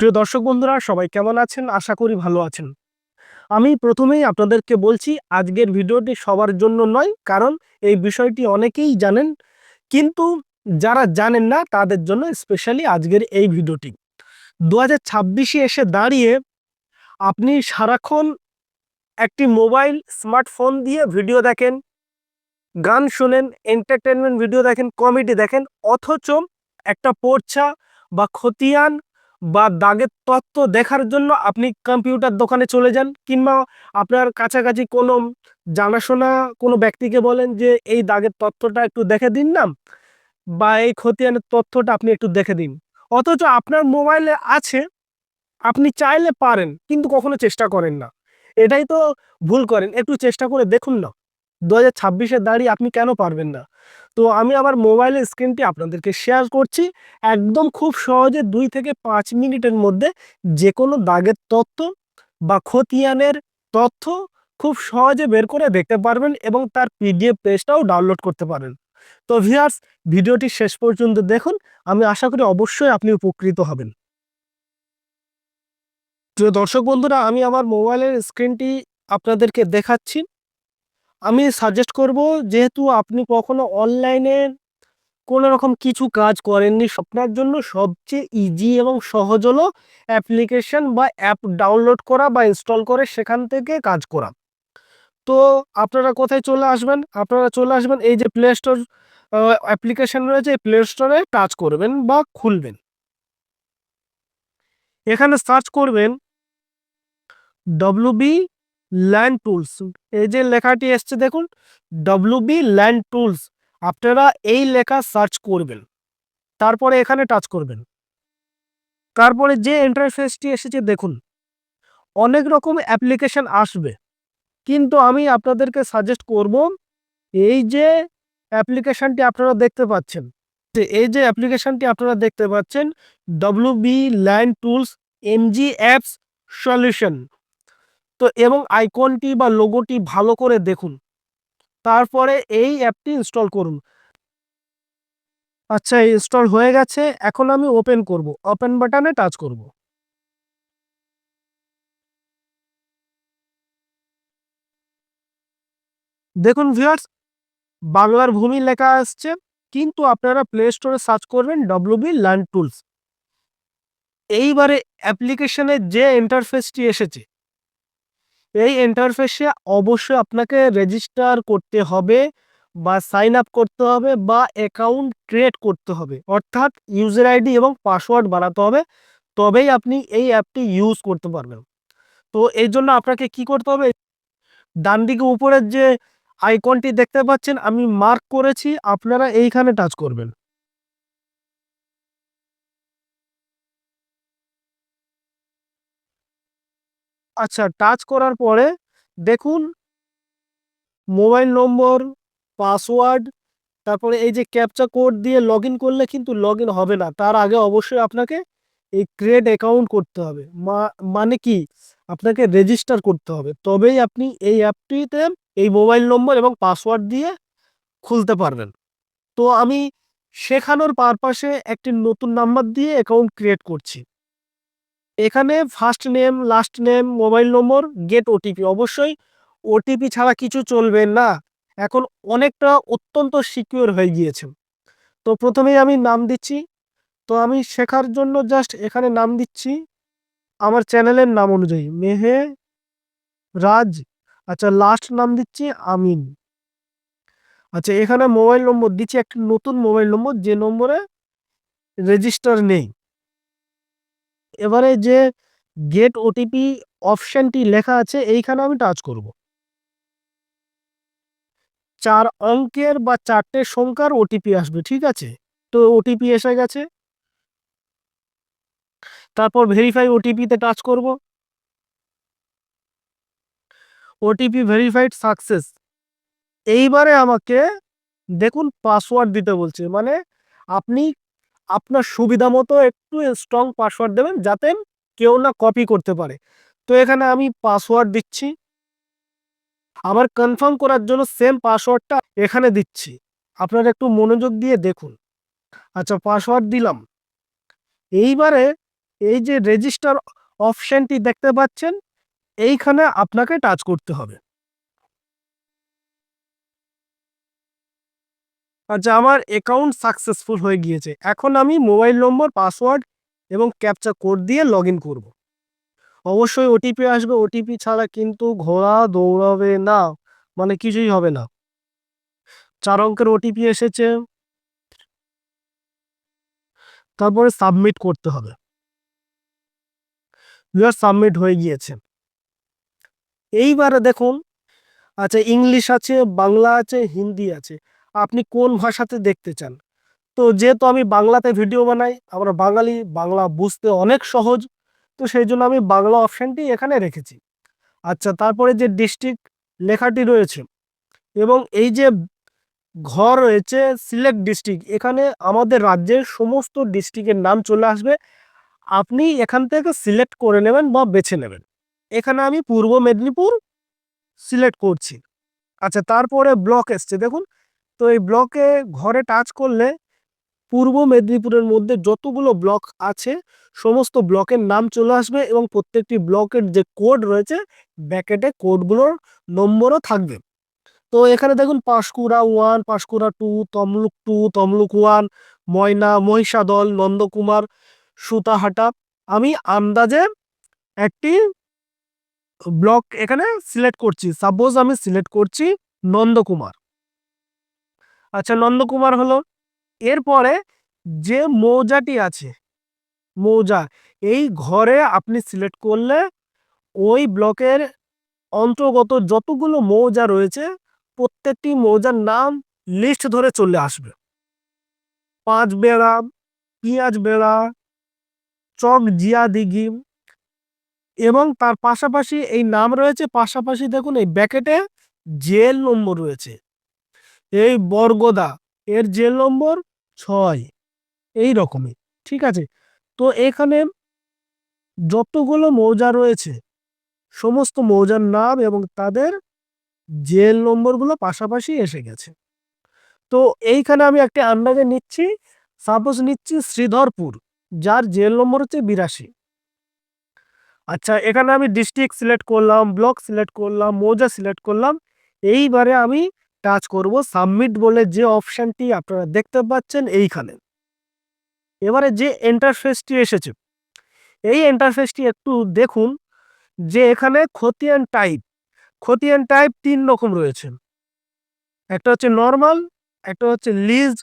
প্রিয় দর্শক বন্ধুরা, সবাই কেমন আছেন? আশা করি ভালো আছেন। আমি প্রথমেই আপনাদেরকে বলছি, আজকের ভিডিওটি সবার জন্য নয়, কারণ এই বিষয়টি অনেকেই জানেন, কিন্তু যারা জানেন না, তাদের জন্য স্পেশালি আজকের এই ভিডিওটি। দু হাজার এসে দাঁড়িয়ে আপনি সারাক্ষণ একটি মোবাইল, স্মার্টফোন দিয়ে ভিডিও দেখেন, গান শোনেন এন্টারটেনমেন্ট ভিডিও দেখেন কমেডি দেখেন, অথচ একটা পর্চা বা খতিয়ান বা দাগের তত্ত্ব দেখার জন্য আপনি কম্পিউটার দোকানে চলে যান কিংবা আপনার কাছাকাছি কোনো জানাশোনা কোনো ব্যক্তিকে বলেন যে, এই দাগের তত্ত্বটা একটু দেখে দিন না বা এই খতিয়ানের তথ্যটা আপনি একটু দেখে দিন। অথচ আপনার মোবাইলে আছে, আপনি চাইলে পারেন কিন্তু কখনো চেষ্টা করেন না। এটাই তো ভুল করেন, একটু চেষ্টা করে দেখুন না। দু হাজার ছাব্বিশের দাঁড়িয়ে আপনি কেন পারবেন না? তো আমি আমার মোবাইলের স্ক্রিনটি আপনাদেরকে শেয়ার করছি। একদম খুব সহজে দুই থেকে পাঁচ মিনিটের মধ্যে যে কোনো দাগের তথ্য বা খতিয়ানের তথ্য খুব সহজে বের করে দেখতে পারবেন এবং তার পিডিএফ পেজটাও ডাউনলোড করতে পারেন তো ভিয়ার্স ভিডিওটি শেষ পর্যন্ত দেখুন। আমি আশা করি অবশ্যই আপনি উপকৃত হবেন। প্রিয় দর্শক বন্ধুরা, আমি আমার মোবাইলের স্ক্রিনটি আপনাদেরকে দেখাচ্ছি। আমি সাজেস্ট করব যেহেতু আপনি কখনো অনলাইনে কোনো রকম কিছু কাজ করেননি, আপনার জন্য সবচেয়ে ইজি এবং সহজ হলো অ্যাপ্লিকেশন বা অ্যাপ ডাউনলোড করা বা ইনস্টল করে সেখান থেকে কাজ করা। তো আপনারা কোথায় চলে আসবেন? আপনারা চলে আসবেন এই যে প্লে স্টোর অ্যাপ্লিকেশন রয়েছে, এই প্লে স্টোরে টাচ করবেন বা খুলবেন। এখানে সার্চ করবেন ডব্লিউ বি ল্যান্ড টুলস এই যে লেখাটি এসছে, দেখুন বি ল্যান্ড টুলস আপনারা এই লেখা সার্চ করবেন, তারপরে এখানে টাচ করবেন। তারপরে যে ইন্টারফেসটি এসেছে, দেখুন, অনেক রকম অ্যাপ্লিকেশন আসবে, কিন্তু আমি আপনাদেরকে সাজেস্ট করব, এই যে অ্যাপ্লিকেশনটি আপনারা দেখতে পাচ্ছেন, যে এই যে অ্যাপ্লিকেশনটি আপনারা দেখতে পাচ্ছেন W B land tools MG apps solution তো এবং আইকনটি বা লোগোটি ভালো করে দেখুন। তারপরে এই অ্যাপটি ইনস্টল করুন। আচ্ছা ইনস্টল হয়ে গেছে। এখন আমি ওপেন করব। ওপেন বাটনে টাচ করব। দেখুন ভিউয়ার্স বাংলার ভূমি লেখা আসছে। কিন্তু আপনারা প্লে স্টোরে সার্চ করবেন ডব্লিউবি লার্ন টুলস এইবারে অ্যাপ্লিকেশনের যে ইন্টারফেসটি এসেছে এই ইন্টারফেসে অবশ্যই আপনাকে রেজিস্টার করতে হবে বা সাইন আপ করতে হবে বা অ্যাকাউন্ট ক্রিয়েট করতে হবে। অর্থাৎ ইউজার আইডি এবং পাসওয়ার্ড বানাতে হবে, তবেই আপনি এই অ্যাপটি ইউজ করতে পারবেন। তো এই জন্য আপনাকে কি করতে হবে? ডান দিকে উপরের যে আইকনটি দেখতে পাচ্ছেন, আমি মার্ক করেছি, আপনারা এইখানে টাচ করবেন। আচ্ছা টাচ করার পরে দেখুন মোবাইল নম্বর পাসওয়ার্ড তারপরে এই যে ক্যাপচা কোড দিয়ে লগ করলে কিন্তু লগ হবে না। তার আগে অবশ্যই আপনাকে এই ক্রিয়েট অ্যাকাউন্ট করতে হবে। মানে কি? আপনাকে রেজিস্টার করতে হবে। তবেই আপনি এই অ্যাপটিতে এই মোবাইল নম্বর এবং পাসওয়ার্ড দিয়ে খুলতে পারবেন। তো আমি শেখানোর পারপাসে একটি নতুন নাম্বার দিয়ে অ্যাকাউন্ট ক্রিয়েট করছি। এখানে first name last name mobile number get OTP অবশ্যই ওটিপি ছাড়া কিছু চলবে না। এখন অনেকটা অত্যন্ত সিকিউর হয়ে গিয়েছে। তো প্রথমেই আমি নাম দিচ্ছি। তো আমি শেখার জন্য জাস্ট এখানে নাম দিচ্ছি। আমার চ্যানেলের নাম অনুযায়ী মেহে রাজ। আচ্ছা লাস্ট নাম দিচ্ছি আমিন। আচ্ছা এখানে মোবাইল নম্বর দিচ্ছি। একটা নতুন মোবাইল নম্বর যে নম্বরে রেজিস্টার নেই। এবারে যে গেট ওটিপি অপশনটি লেখা আছে, এইখানে আমি টাচ করব। চার অঙ্কের বা চারটে সংখ্যার ওটিপি আসবে, ঠিক আছে? তো ওটিপি এসে গেছে। তারপর ভেরিফাই ওটিপিতে টাচ করব। ওটিপি ভেরিফাইড সাকসেস এইবারে আমাকে দেখুন পাসওয়ার্ড দিতে বলছে মানে আপনি আপনার সুবিধা মতো একটু স্ট্রং পাসওয়ার্ড দেবেন যাতে কেউ না কপি করতে পারে। তো এখানে আমি পাসওয়ার্ড দিচ্ছি। আবার কনফার্ম করার জন্য সেম পাসওয়ার্ডটা এখানে দিচ্ছি। আপনারা একটু মনোযোগ দিয়ে দেখুন। আচ্ছা পাসওয়ার্ড দিলাম। এইবারে এই যে রেজিস্টার অপশানটি দেখতে পাচ্ছেন, এইখানে আপনাকে টাচ করতে হবে। আচ্ছা আমার অ্যাকাউন্ট সাকসেসফুল হয়ে গিয়েছে। এখন আমি মোবাইল নম্বর পাসওয়ার্ড এবং ক্যাপচা কোড দিয়ে লগ ইন করব। অবশ্যই ওটিপি আসবে। ওটিপি ছাড়া কিন্তু ঘোড়া দৌড়াবে না মানে কিছুই হবে না। চার অঙ্কের ওটিপি এসেছে। তারপরে সাবমিট করতে হবে। সাবমিট হয়ে গিয়েছে। এইবারে দেখুন আচ্ছা ইংলিশ আছে, বাংলা আছে, হিন্দি আছে। আপনি কোন ভাষাতে দেখতে চান? তো যেহেতু আমি বাংলাতে ভিডিও বানাই, আমরা বাঙালি, বাংলা বুঝতে অনেক সহজ, তো সেই জন্য আমি বাংলা অপশানটি এখানে রেখেছি। আচ্ছা তারপরে যে ডিস্ট্রিক্ট লেখাটি রয়েছে, এবং এই যে ঘর রয়েছে সিলেক্ট ডিস্ট্রিক্ট এখানে আমাদের রাজ্যের সমস্ত ডিস্ট্রিক্টের নাম চলে আসবে। আপনি এখান থেকে সিলেক্ট করে নেবেন বা বেছে নেবেন। এখানে আমি পূর্ব মেদিনীপুর সিলেক্ট করছি। আচ্ছা তারপরে ব্লক এসছে, দেখুন। তো এই ব্লকে ঘরে টাচ করলে পূর্ব মেদিনীপুরের মধ্যে যতগুলো ব্লক আছে, সমস্ত ব্লকের নাম চলে আসবে এবং প্রত্যেকটি ব্লকের যে কোড রয়েছে ব্যাকেটে কোডগুলোর নম্বরও থাকবে। তো এখানে দেখুন Panskura one Panskura two Tamluk two Tamluk one Moyna, Mahishadal, Nandakumar, Sutahata. আমি আন্দাজে একটি ব্লক এখানে সিলেক্ট করছি। সাপোজ আমি সিলেক্ট করছি নন্দকুমার। আচ্ছা নন্দকুমার হলো। এরপরে যে মৌজাটি আছে, মৌজা, এই ঘরে আপনি সিলেক্ট করলে ওই ব্লকের অন্তর্গত যতগুলো মৌজা রয়েছে, প্রত্যেকটি মৌজার নাম লিস্ট ধরে চলে আসবে। পাঁচ বেড়া পিঁয়াজ বেড়া, চক জিয়া দিঘি এবং তার পাশাপাশি এই নাম রয়েছে, পাশাপাশি দেখুন এই ব্যাকেটে জেল নম্বর রয়েছে। এই বর্গদা, এর জেল নম্বর ছয়। এই রকমই, ঠিক আছে? তো এখানে যতগুলো মৌজা রয়েছে, সমস্ত মৌজার নাম এবং তাদের জেল নম্বরগুলো পাশাপাশি এসে গেছে। তো এইখানে আমি একটা আন্দাজে নিচ্ছি সাপোজ নিচ্ছি শ্রীধরপুর, যার জেল নম্বর হচ্ছে বিরাশি। আচ্ছা এখানে আমি ডিস্ট্রিক্ট সিলেক্ট করলাম ব্লক সিলেক্ট করলাম, মৌজা সিলেক্ট করলাম, এইবারে আমি টাচ করব সাবমিট বলে যে অপশানটি আপনারা দেখতে পাচ্ছেন এইখানে। এবারে যে ইন্টারফেসটি এসেছে, এই ইন্টারফেসটি একটু দেখুন যে এখানে খতিয়ান টাইপ খতিয়ান টাইপ তিন রকম রয়েছে। একটা হচ্ছে নর্মাল একটা হচ্ছে লিজ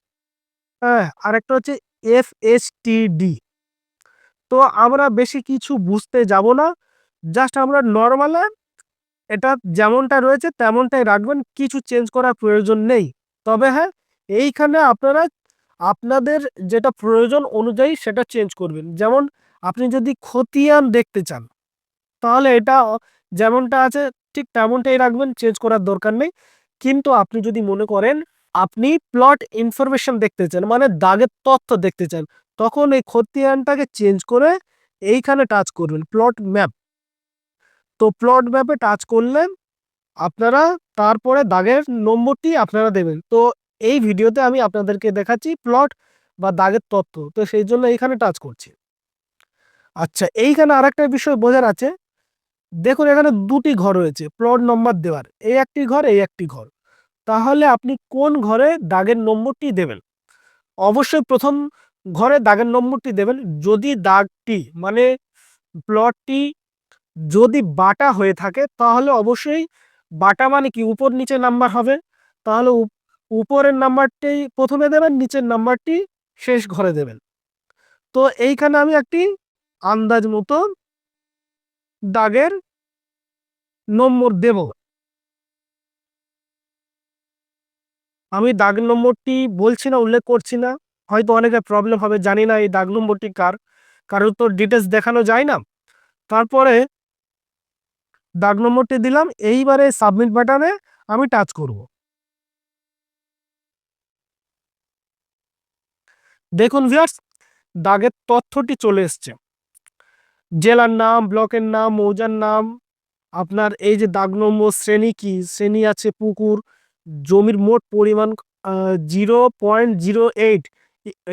হ্যাঁ আর একটা হচ্ছে এফ এস তো আমরা বেশি কিছু বুঝতে যাব না জাস্ট আমরা নর্মালে এটা যেমনটা রয়েছে, তেমনটাই রাখবেন। কিছু চেঞ্জ করার প্রয়োজন নেই। তবে হ্যাঁ এইখানে আপনারা আপনাদের যেটা প্রয়োজন অনুযায়ী সেটা চেঞ্জ করবেন। যেমন আপনি যদি খতিয়ান দেখতে চান, তাহলে এটা যেমনটা আছে, ঠিক তেমনটাই রাখবেন চেঞ্জ করার দরকার নেই। কিন্তু আপনি যদি মনে করেন, আপনি প্লট ইনফরমেশন দেখতে চান মানে দাগের তথ্য দেখতে চান, তখন এই খতিয়ানটাকে চেঞ্জ করে এইখানে টাচ করবেন প্লট ম্যাপ তো প্লট ম্যাপে টাচ করলেন, আপনারা তারপরে দাগের নম্বরটি আপনারা দেবেন। তো এই ভিডিওতে আমি আপনাদেরকে দেখাচ্ছি প্লট বা দাগের তথ্য তো সেই জন্য এইখানে টাচ করছি। আচ্ছা এইখানে আরেকটা বিষয় বোঝার আছে। দেখুন, এখানে দুটি ঘর রয়েছে প্লট নম্বর দেওয়ার। এই একটি ঘর, এই একটি ঘর। তাহলে আপনি কোন ঘরে দাগের নম্বরটি দেবেন? অবশ্যই প্রথম ঘরে দাগের নম্বরটি দেবেন। যদি দাগটি মানে প্লটটি যদি বাটা হয়ে থাকে, তাহলে অবশ্যই বাটা মানে কি? উপর নিচে নাম্বার হবে। তাহলে উপরের নাম্বারটি প্রথমে দেবেন, নিচের নাম্বারটি শেষ ঘরে দেবেন। তো এইখানে আমি একটি আন্দাজ মতো দাগের নম্বর দেব। আমি দাগ নম্বরটি বলছি না, উল্লেখ করছি না। হয়তো অনেকের প্রবলেম হবে, জানি না এই দাগ নম্বরটি কার। কারোর তো ডিটেলস দেখানো যায় না। তারপরে দাগ নম্বরটি দিলাম, এইবারে সাবমিট বাটনে আমি টাচ করব। দেখুন ভিয়ার্স দাগের তথ্যটি চলে এসছে। জেলার নাম, ব্লকের নাম, মৌজার নাম, আপনার এই যে দাগ নম্বর, শ্রেণি কি? শ্রেণি আছে পুকুর, জমির মোট পরিমাণ জিরো পয়েন্ট জিরো এইট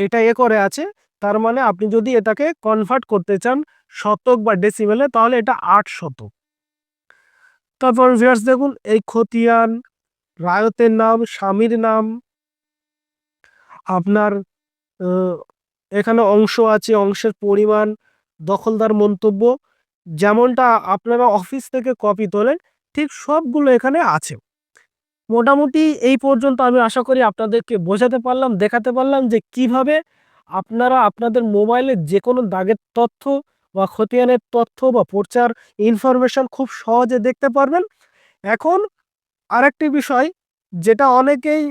এটা এ করে আছে, তার মানে আপনি যদি এটাকে কনভার্ট করতে চান শতক বা ডেসিমেলে তাহলে এটা আট শতক। তারপর ভিউয়ার্স দেখুন, এই খতিয়ান, রায়তের নাম, স্বামীর নাম, আপনার এখানে অংশ আছে, অংশের পরিমাণ, দখলদার মন্তব্য, যেমনটা আপনারা অফিস থেকে কপি তোলেন, ঠিক সবগুলো এখানে আছে। মোটামুটি এই পর্যন্ত আমি আশা করি আপনাদেরকে বোঝাতে পারলাম, দেখাতে পারলাম যে কীভাবে আপনারা আপনাদের মোবাইলে যে কোনো দাগের তথ্য বা খতিয়ানের তথ্য বা প্রচার ইনফরমেশন খুব সহজে দেখতে পারবেন। এখন আরেকটি বিষয়, যেটা অনেকেই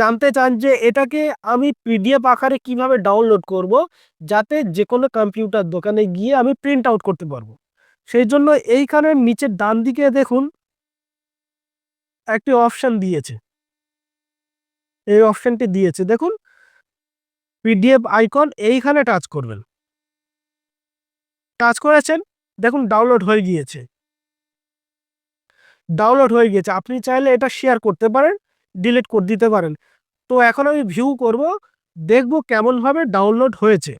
জানতে চান যে এটাকে আমি পিডিএফ আকারে কীভাবে ডাউনলোড করব, যাতে যে কোনো কম্পিউটার দোকানে গিয়ে আমি প্রিন্ট আউট করতে পারব। সেই জন্য এইখানে নিচের ডান দিকে দেখুন, একটি অপশান দিয়েছে। এই অপশানটি দিয়েছে। দেখুন পিডিএফ আইকন এইখানে টাচ করবেন। টাচ করেছেন, দেখুন ডাউনলোড হয়ে গিয়েছে। ডাউনলোড হয়ে গিয়েছে, আপনি চাইলে এটা শেয়ার করতে পারেন ডিলিট করে দিতে পারেন। তো এখন আমি ভিউ করব, দেখব কেমনভাবে ডাউনলোড হয়েছে।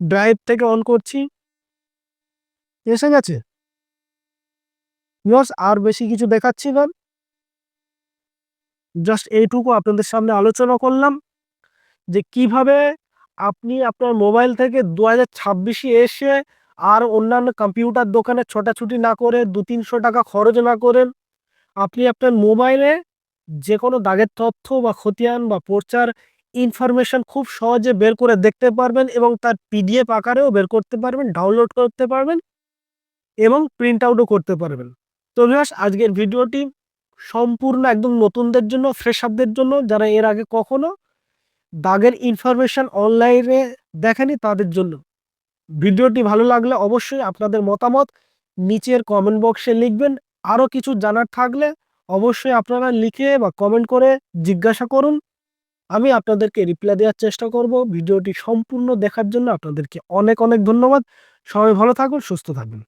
ড্রাইভ থেকে অন করছি। এসে গেছে? আর বেশি কিছু দেখাচ্ছি না। জাস্ট এইটুকু আপনাদের সামনে আলোচনা করলাম, যে কীভাবে আপনি আপনার মোবাইল থেকে দু হাজার ছাব্বিশে এসে আর অন্যান্য কম্পিউটার দোকানে ছোটাছুটি না করে দু তিনশো টাকা খরচ না করেন, আপনি আপনার মোবাইলে যে কোনো দাগের তথ্য বা খতিয়ান বা পর্চার ইনফরমেশন খুব সহজে বের করে দেখতে পারবেন এবং তার পিডিএফ আকারেও বের করতে পারবেন, ডাউনলোড করতে পারবেন এবং প্রিন্ট আউটও করতে পারবেন। তো ভিউয়ার্স, আজকের ভিডিওটি সম্পূর্ণ একদম নতুনদের জন্য ফ্রেশারদের জন্য, যারা এর আগে কখনো দাগের ইনফরমেশন অনলাইনে দেখেনি তাদের জন্য। ভিডিওটি ভালো লাগলে অবশ্যই আপনাদের মতামত নিচের কমেন্ট বক্সে লিখবেন। আরও কিছু জানার থাকলে অবশ্যই আপনারা লিখে বা কমেন্ট করে জিজ্ঞাসা করুন। আমি আপনাদেরকে রিপ্লাই দেওয়ার চেষ্টা করব। ভিডিওটি সম্পূর্ণ দেখার জন্য আপনাদেরকে অনেক অনেক ধন্যবাদ। সবাই ভালো থাকুন, সুস্থ থাকবেন